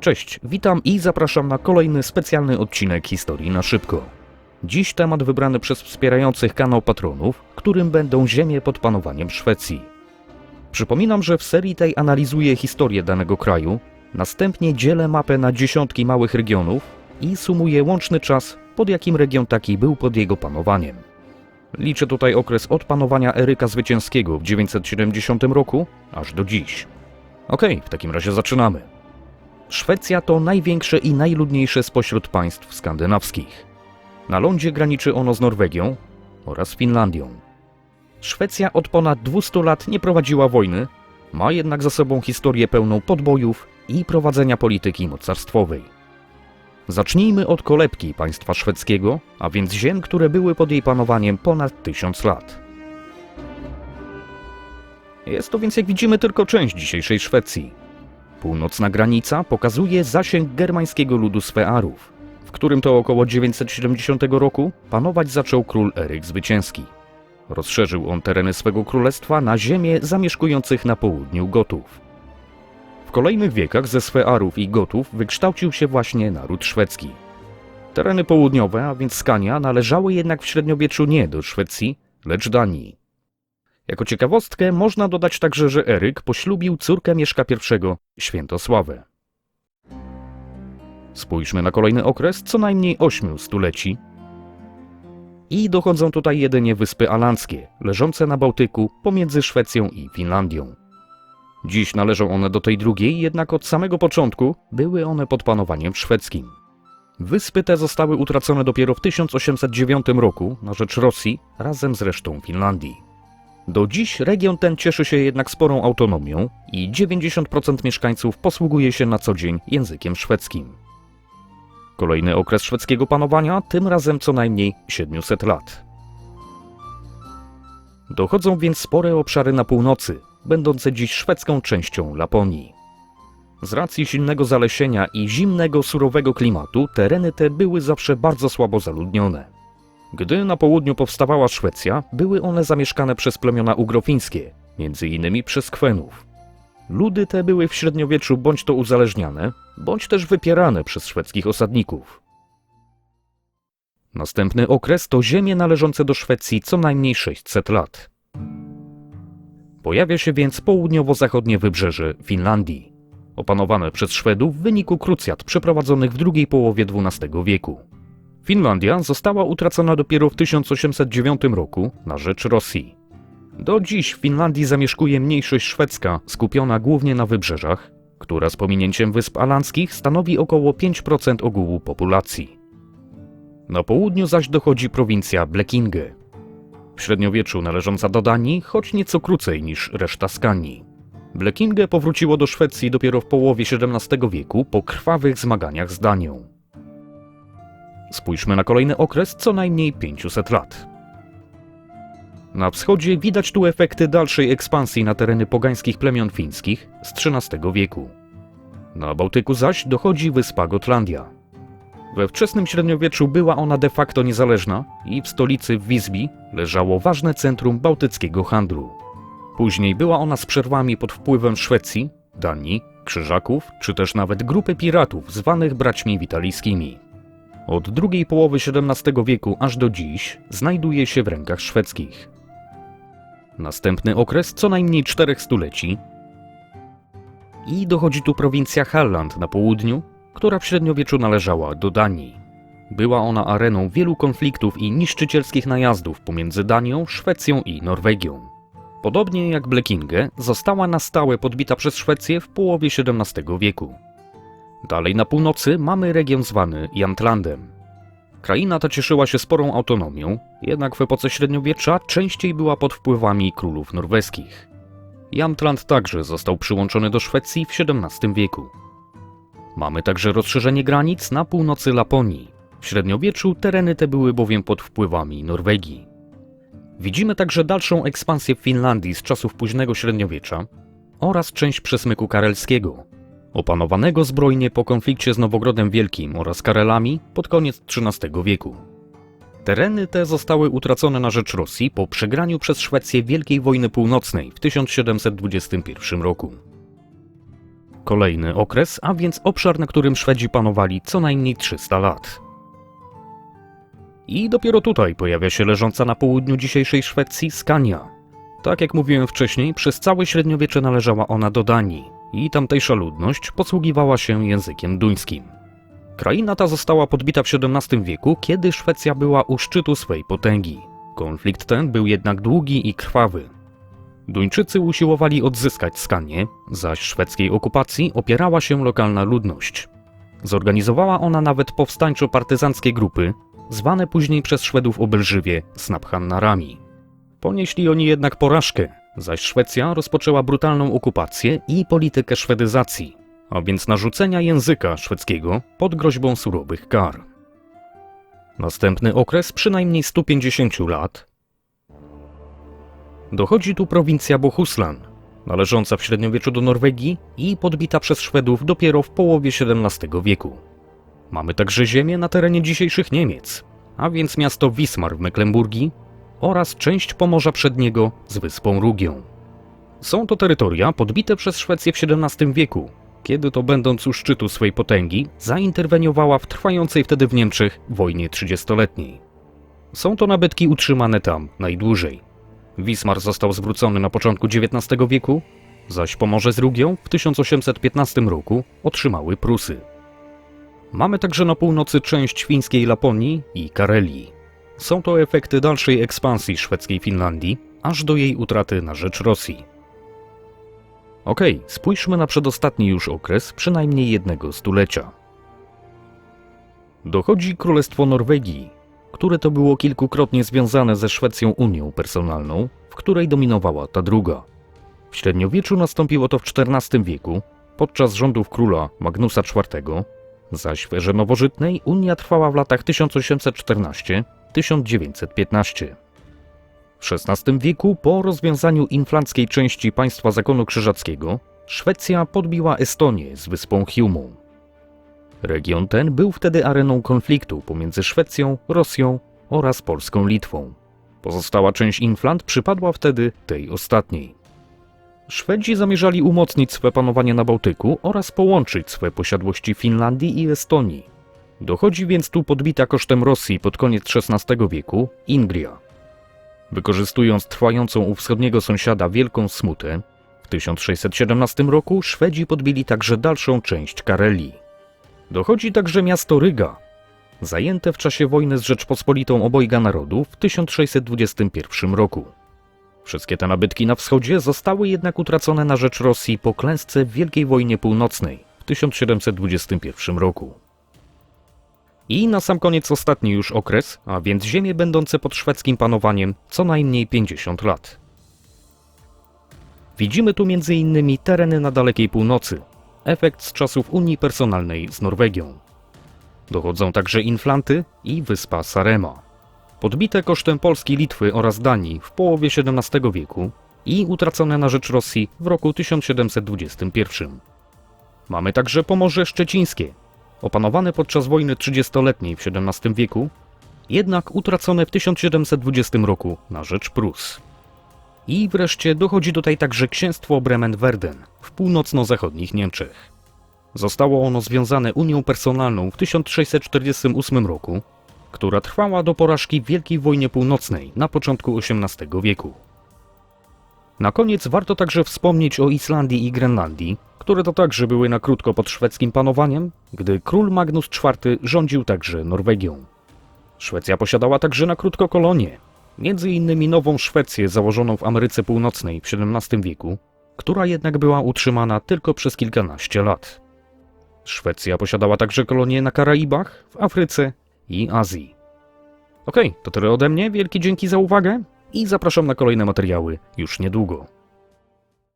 Cześć, witam i zapraszam na kolejny specjalny odcinek Historii na szybko. Dziś temat wybrany przez wspierających kanał patronów, którym będą ziemie pod panowaniem Szwecji. Przypominam, że w serii tej analizuję historię danego kraju, następnie dzielę mapę na dziesiątki małych regionów i sumuję łączny czas, pod jakim region taki był pod jego panowaniem. Liczę tutaj okres od panowania Eryka Zwycięskiego w 970 roku aż do dziś. Okej, w takim razie zaczynamy. Szwecja to największe i najludniejsze spośród państw skandynawskich. Na lądzie graniczy ono z Norwegią oraz Finlandią. Szwecja od ponad 200 lat nie prowadziła wojny, ma jednak za sobą historię pełną podbojów i prowadzenia polityki mocarstwowej. Zacznijmy od kolebki państwa szwedzkiego, a więc ziem, które były pod jej panowaniem ponad tysiąc lat. Jest to więc, jak widzimy, tylko część dzisiejszej Szwecji. Północna granica pokazuje zasięg germańskiego ludu Swearów, w którym to około 970 roku panować zaczął król Eryk Zwycięski. Rozszerzył on tereny swego królestwa na ziemię zamieszkujących na południu Gotów. W kolejnych wiekach ze Swearów i Gotów wykształcił się właśnie naród szwedzki. Tereny południowe, a więc Skania, należały jednak w średniowieczu nie do Szwecji, lecz Danii. Jako ciekawostkę można dodać także, że Eryk poślubił córkę Mieszka I, Świętosławę. Spójrzmy na kolejny okres co najmniej ośmiu stuleci. I dochodzą tutaj jedynie Wyspy Alandzkie, leżące na Bałtyku pomiędzy Szwecją i Finlandią. Dziś należą one do tej drugiej, jednak od samego początku były one pod panowaniem szwedzkim. Wyspy te zostały utracone dopiero w 1809 roku na rzecz Rosji razem z resztą Finlandii. Do dziś region ten cieszy się jednak sporą autonomią i 90% mieszkańców posługuje się na co dzień językiem szwedzkim. Kolejny okres szwedzkiego panowania, tym razem co najmniej 700 lat. Dochodzą więc spore obszary na północy, będące dziś szwedzką częścią Laponii. Z racji silnego zalesienia i zimnego, surowego klimatu, tereny te były zawsze bardzo słabo zaludnione. Gdy na południu powstawała Szwecja, były one zamieszkane przez plemiona ugrofińskie, między innymi przez Kwenów. Ludy te były w średniowieczu bądź to uzależniane, bądź też wypierane przez szwedzkich osadników. Następny okres to ziemie należące do Szwecji co najmniej 600 lat. Pojawia się więc południowo-zachodnie wybrzeże Finlandii, opanowane przez Szwedów w wyniku krucjat przeprowadzonych w drugiej połowie XII wieku. Finlandia została utracona dopiero w 1809 roku na rzecz Rosji. Do dziś w Finlandii zamieszkuje mniejszość szwedzka, skupiona głównie na wybrzeżach, która z pominięciem Wysp Alandzkich stanowi około 5% ogółu populacji. Na południu zaś dochodzi prowincja Blekinge, w średniowieczu należąca do Danii, choć nieco krócej niż reszta Skanii. Blekinge powróciło do Szwecji dopiero w połowie XVII wieku po krwawych zmaganiach z Danią. Spójrzmy na kolejny okres co najmniej 500 lat. Na wschodzie widać tu efekty dalszej ekspansji na tereny pogańskich plemion fińskich z XIII wieku. Na Bałtyku zaś dochodzi wyspa Gotlandia. We wczesnym średniowieczu była ona de facto niezależna i w stolicy w Visby leżało ważne centrum bałtyckiego handlu. Później była ona z przerwami pod wpływem Szwecji, Danii, Krzyżaków czy też nawet grupy piratów zwanych braćmi witalijskimi. Od drugiej połowy XVII wieku aż do dziś znajduje się w rękach szwedzkich. Następny okres co najmniej czterech stuleci i dochodzi tu prowincja Halland na południu, która w średniowieczu należała do Danii. Była ona areną wielu konfliktów i niszczycielskich najazdów pomiędzy Danią, Szwecją i Norwegią. Podobnie jak Blekinge, została na stałe podbita przez Szwecję w połowie XVII wieku. Dalej na północy mamy region zwany Jantlandem. Kraina ta cieszyła się sporą autonomią, jednak w epoce średniowiecza częściej była pod wpływami królów norweskich. Jantland także został przyłączony do Szwecji w XVII wieku. Mamy także rozszerzenie granic na północy Laponii. W średniowieczu tereny te były bowiem pod wpływami Norwegii. Widzimy także dalszą ekspansję Finlandii z czasów późnego średniowiecza oraz część przesmyku karelskiego, opanowanego zbrojnie po konflikcie z Nowogrodem Wielkim oraz Karelami pod koniec XIII wieku. Tereny te zostały utracone na rzecz Rosji po przegraniu przez Szwecję Wielkiej Wojny Północnej w 1721 roku. kolejny okres, a więc obszar, na którym Szwedzi panowali co najmniej 300 lat. I dopiero tutaj pojawia się leżąca na południu dzisiejszej Szwecji Skania. Tak jak mówiłem wcześniej, przez całe średniowiecze należała ona do Danii i tamtejsza ludność posługiwała się językiem duńskim. Kraina ta została podbita w XVII wieku, kiedy Szwecja była u szczytu swej potęgi. Konflikt ten był jednak długi i krwawy. Duńczycy usiłowali odzyskać Skanię, zaś szwedzkiej okupacji opierała się lokalna ludność. Zorganizowała ona nawet powstańczo-partyzanckie grupy, zwane później przez Szwedów obelżywie Snaphannarami. Ponieśli oni jednak porażkę, zaś Szwecja rozpoczęła brutalną okupację i politykę szwedyzacji, a więc narzucenia języka szwedzkiego pod groźbą surowych kar. Następny okres przynajmniej 150 lat dochodzi tu prowincja Bohuslan, należąca w średniowieczu do Norwegii i podbita przez Szwedów dopiero w połowie XVII wieku. Mamy także ziemię na terenie dzisiejszych Niemiec, a więc miasto Wismar w Mecklenburgii oraz część Pomorza Przedniego z wyspą Rugią. Są to terytoria podbite przez Szwecję w XVII wieku, kiedy to będąc u szczytu swej potęgi, zainterweniowała w trwającej wtedy w Niemczech wojnie trzydziestoletniej. Są to nabytki utrzymane tam najdłużej. Wismar został zwrócony na początku XIX wieku, zaś Pomorze z Rugią w 1815 roku otrzymały Prusy. Mamy także na północy część fińskiej Laponii i Karelii. Są to efekty dalszej ekspansji szwedzkiej Finlandii, aż do jej utraty na rzecz Rosji. Okej, spójrzmy na przedostatni już okres przynajmniej jednego stulecia. Dochodzi Królestwo Norwegii, które to było kilkukrotnie związane ze Szwecją Unią Personalną, w której dominowała ta druga. W średniowieczu nastąpiło to w XIV wieku, podczas rządów króla Magnusa IV, zaś w erze nowożytnej Unia trwała w latach 1814-1915. W XVI wieku, po rozwiązaniu inflanckiej części państwa zakonu krzyżackiego, Szwecja podbiła Estonię z wyspą Hiumą. Region ten był wtedy areną konfliktu pomiędzy Szwecją, Rosją oraz polską Litwą. Pozostała część Inflant przypadła wtedy tej ostatniej. Szwedzi zamierzali umocnić swe panowanie na Bałtyku oraz połączyć swe posiadłości Finlandii i Estonii. Dochodzi więc tu podbita kosztem Rosji pod koniec XVI wieku Ingria. Wykorzystując trwającą u wschodniego sąsiada wielką smutę, w 1617 roku Szwedzi podbili także dalszą część Karelii. Dochodzi także miasto Ryga, zajęte w czasie wojny z Rzeczpospolitą Obojga Narodów w 1621 roku. Wszystkie te nabytki na wschodzie zostały jednak utracone na rzecz Rosji po klęsce w Wielkiej Wojnie Północnej w 1721 roku. I na sam koniec ostatni już okres, a więc ziemie będące pod szwedzkim panowaniem co najmniej 50 lat. Widzimy tu m.in. tereny na dalekiej północy, efekt z czasów Unii Personalnej z Norwegią. Dochodzą także Inflanty i wyspa Sarema. Podbite kosztem Polski, Litwy oraz Danii w połowie XVII wieku i utracone na rzecz Rosji w roku 1721. Mamy także Pomorze Szczecińskie, opanowane podczas wojny trzydziestoletniej w XVII wieku, jednak utracone w 1720 roku na rzecz Prus. I wreszcie dochodzi tutaj także księstwo Bremen-Verden w północno-zachodnich Niemczech. Zostało ono związane Unią Personalną w 1648 roku, która trwała do porażki w Wielkiej Wojnie Północnej na początku XVIII wieku. Na koniec warto także wspomnieć o Islandii i Grenlandii, które to także były na krótko pod szwedzkim panowaniem, gdy król Magnus IV rządził także Norwegią. Szwecja posiadała także na krótko kolonie, między innymi Nową Szwecję założoną w Ameryce Północnej w XVII wieku, która jednak była utrzymana tylko przez kilkanaście lat. Szwecja posiadała także kolonie na Karaibach, w Afryce i Azji. Okej, to tyle ode mnie, wielkie dzięki za uwagę i zapraszam na kolejne materiały już niedługo.